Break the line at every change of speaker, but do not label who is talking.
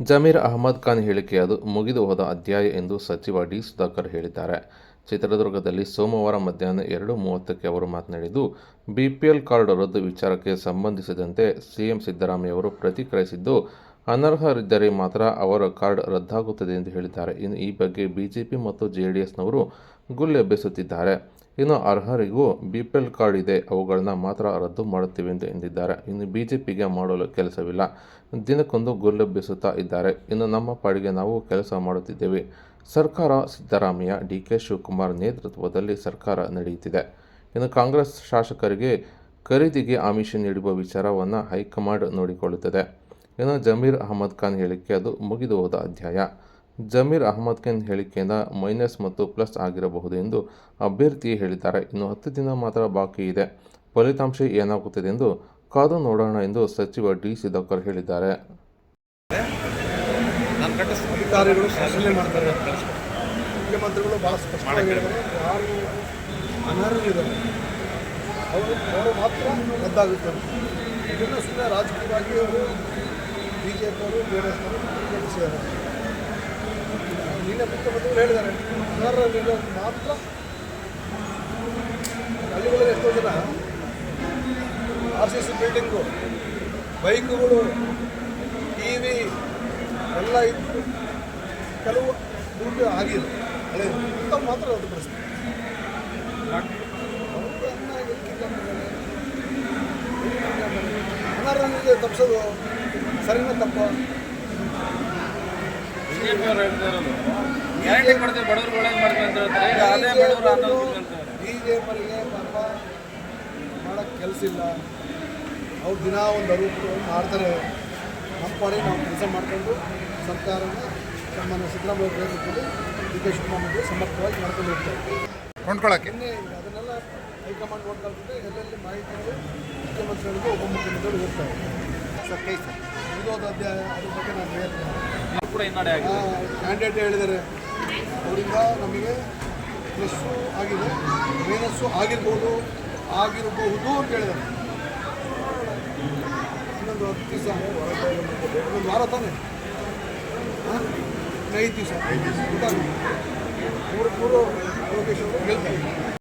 ಜಮೀರ್ ಅಹಮದ್ ಖಾನ್ ಹೇಳಿಕೆ ಅದು ಮುಗಿದು ಹೋದ ಅಧ್ಯಾಯ ಎಂದು ಸಚಿವ ಡಿ ಸುಧಾಕರ್ ಹೇಳಿದ್ದಾರೆ. ಚಿತ್ರದುರ್ಗದಲ್ಲಿ ಸೋಮವಾರ ಮಧ್ಯಾಹ್ನ ಎರಡು ಮೂವತ್ತಕ್ಕೆ ಅವರು ಮಾತನಾಡಿದ್ದು, ಬಿಪಿಎಲ್ ಕಾರ್ಡ್ ರದ್ದು ವಿಚಾರಕ್ಕೆ ಸಂಬಂಧಿಸಿದಂತೆ ಸಿಎಂ ಸಿದ್ದರಾಮಯ್ಯ ಅವರು ಪ್ರತಿಕ್ರಿಯಿಸಿದ್ದು, ಅನರ್ಹರಿದ್ದರೆ ಮಾತ್ರ ಅವರ ಕಾರ್ಡ್ ರದ್ದಾಗುತ್ತದೆ ಎಂದು ಹೇಳಿದ್ದಾರೆ. ಇನ್ನು ಈ ಬಗ್ಗೆ ಬಿಜೆಪಿ ಮತ್ತು ಜೆಡಿಎಸ್ನವರು ಗುಲ್ಲೆಬ್ಬಿಸುತ್ತಿದ್ದಾರೆ. ಇನ್ನು ಅರ್ಹರಿಗೂ ಬಿ ಪಿ ಎಲ್ ಕಾರ್ಡ್ ಇದೆ. ಅವುಗಳನ್ನ ಮಾತ್ರ ರದ್ದು ಮಾಡುತ್ತೇವೆ ಎಂದು ಎಂದಿದ್ದಾರೆ. ಇನ್ನು ಬಿ ಜೆ ಪಿಗೆ ಮಾಡಲು ಕೆಲಸವಿಲ್ಲ. ದಿನಕ್ಕೊಂದು ಗುರುಲೆಬ್ಬಿಸುತ್ತಾ ಇದ್ದಾರೆ. ಇನ್ನು ನಮ್ಮ ಪಾಡಿಗೆ ನಾವು ಕೆಲಸ ಮಾಡುತ್ತಿದ್ದೇವೆ. ಸರ್ಕಾರ ಸಿದ್ದರಾಮಯ್ಯ, ಡಿ ಕೆ ಶಿವಕುಮಾರ್ ನೇತೃತ್ವದಲ್ಲಿ ಸರ್ಕಾರ ನಡೆಯುತ್ತಿದೆ. ಇನ್ನು ಕಾಂಗ್ರೆಸ್ ಶಾಸಕರಿಗೆ ಖರೀದಿಗೆ ಆಮಿಷ ನೀಡುವ ವಿಚಾರವನ್ನು ಹೈಕಮಾಂಡ್ ನೋಡಿಕೊಳ್ಳುತ್ತದೆ. ಇನ್ನು ಜಮೀರ್ ಅಹಮದ್ ಖಾನ್ ಹೇಳಿಕೆ ಅದು ಮುಗಿದು ಹೋದ ಅಧ್ಯಾಯ. ಜಮೀರ್ ಅಹಮದ್ ಖಾನ್ ಹೇಳಿಕೆಯಿಂದ ಮೈನಸ್ ಮತ್ತು ಪ್ಲಸ್ ಆಗಿರಬಹುದು ಎಂದು ಅಭ್ಯರ್ಥಿ ಹೇಳಿದ್ದಾರೆ. ಇನ್ನು ಹತ್ತು ದಿನ ಮಾತ್ರ ಬಾಕಿ ಇದೆ. ಫಲಿತಾಂಶ ಏನಾಗುತ್ತದೆ ಎಂದು ಕಾದು ನೋಡೋಣ ಎಂದು ಸಚಿವ ಡಿ. ಸುಧಾಕರ್ ಹೇಳಿದ್ದಾರೆ.
ಅಧಿಕಾರಿಗಳು ಶಾಸನೆ ಮಾಡ್ತಾರೆ ಮುಖ್ಯಮಂತ್ರಿಗಳು ಭಾಳ ಸ್ಪಷ್ಟವಾಗಿ ಹೇಳಿದ್ದಾರೆ. ಯಾರು ಅನರ್ಹರಿದ್ದಾರೆ ಅವರು ಅವರು ಮಾತ್ರ ರದ್ದಾಗುತ್ತೆ ಇದನ್ನು ಸುಮ್ಮನೆ ರಾಜಕೀಯವಾಗಿ ಅವರು ಬಿ ಜೆ ಪಿಯವರು ಜೆ ಡಿ ಎಸ್ನವರು ಪ್ರತಿಭಟಿಸಿದ್ದಾರೆ. ನಿನ್ನೆ ಮುಖ್ಯಮಂತ್ರಿಗಳು ಹೇಳಿದ್ದಾರೆ. ಅನರ್ಹರಿರೋದು ಮಾತ್ರ ಹಳ್ಳಿಗಳಲ್ಲಿ ಎಷ್ಟೋ ಜನ ಆರ್ ಸಿ ಸಿ ಬಿಲ್ಡಿಂಗು ಬೈಕುಗಳು ಟಿ ವಿ ಎಲ್ಲ ಇದ್ದು ಕೆಲವು ದುಡ್ಡು ಆಗಿಲ್ಲ. ಹಳೆ ಅಂತ ಮಾತ್ರ ಅದು ಅಂತಾರೆ? ಅನರ್ಹರಿಗೆ ತಪ್ಪಿಸೋದು ಸರಿನ ತಪ್ಪ?
ಬಿಜೆಪಿ ಅವ್ರು ಹೇಳ್ತಾ ಇರೋದು. ಗ್ಯಾರಂಟಿ ಕೊಡ್ತೀವಿ ಬಡವ್ರು ಒಳ್ಳೇದು ಮಾಡ್ತೀವಿ ಅಂತ ಹೇಳ್ತಾರೆ. ಈಗ ಅದೇ ಬಡವರು ಅನ್ನೋದು ಅಂತಾರೆ
ಬಿ ಜೆ ಪಿಯವರಿಗೆ ಪಾಪ ಮಾಡೋಕ್ಕೆ ಕೆಲಸ ಇಲ್ಲ. ಅವ್ರು ದಿನ ಒಂದು ಅರುವತ್ತು ಮಾಡ್ತಾರೆ. ನಮ್ಮ ಪಾಡಿಗೆ ನಾವು ಕೆಲಸ ಮಾಡ್ಕೊಂಡು ಸರ್ಕಾರನ ನಮ್ಮನ್ನು ಸಿದ್ದರಾಮಯ್ಯ ನೇತೃತ್ವದಲ್ಲಿ ಡಿ ಕೆ ಶಿವಕುಮಾರ್ ಸಮರ್ಥವಾಗಿ ಮಾಡ್ಕೊಂಡು ಹೋಗ್ತಾರೆ. ಕೊಂಡ್ಕೊಳ್ಳೋಕೆ ಇನ್ನೇ ಅದನ್ನೆಲ್ಲ ಹೈಕಮಾಂಡ್ ನೋಡ್ಕೊಳ್ತಿದ್ರೆ ಎಲ್ಲೆಲ್ಲಿ ಮಾಹಿತಿಗಳು ಮುಖ್ಯಮಂತ್ರಿಗಳಿಗೂ ಉಪಮುಖ್ಯಮಂತ್ರಿಗಳು ಹೋಗ್ತಾರೆ. ಸರ್ ಕೈ ಸರ್. ಇದು ಅಧ್ಯಾಯ ಅದ್ರ ಬಗ್ಗೆ ನಾನು ಹೇಳ್ತೇನೆ.
ಕೂಡ ಹಿನ್ನಡೆ ಆಗಿದೆ.
ಕ್ಯಾಂಡಿಡೇಟ್ ಹೇಳಿದ್ದಾರೆ. ಅವರಿಂದ ನಮಗೆ ಪ್ಲಸ್ಸು ಆಗಿದೆ. ಮೈನಸ್ಸು ಆಗಿರ್ಬೋದು ಆಗಿರಬಹುದು ಅಂತ ಹೇಳಿದ್ದಾರೆ. ಇನ್ನೊಂದು ಹತ್ತು ದಿವಸ. ಇನ್ನೊಂದು ವಾರ ತಾನೆ? ಹಾಂ ಐದು ದಿವಸ. ಮೂರು ಮೂರು ಲೋಕೇಶ್ ಅವರು ಗೆಲ್ತಾರೆ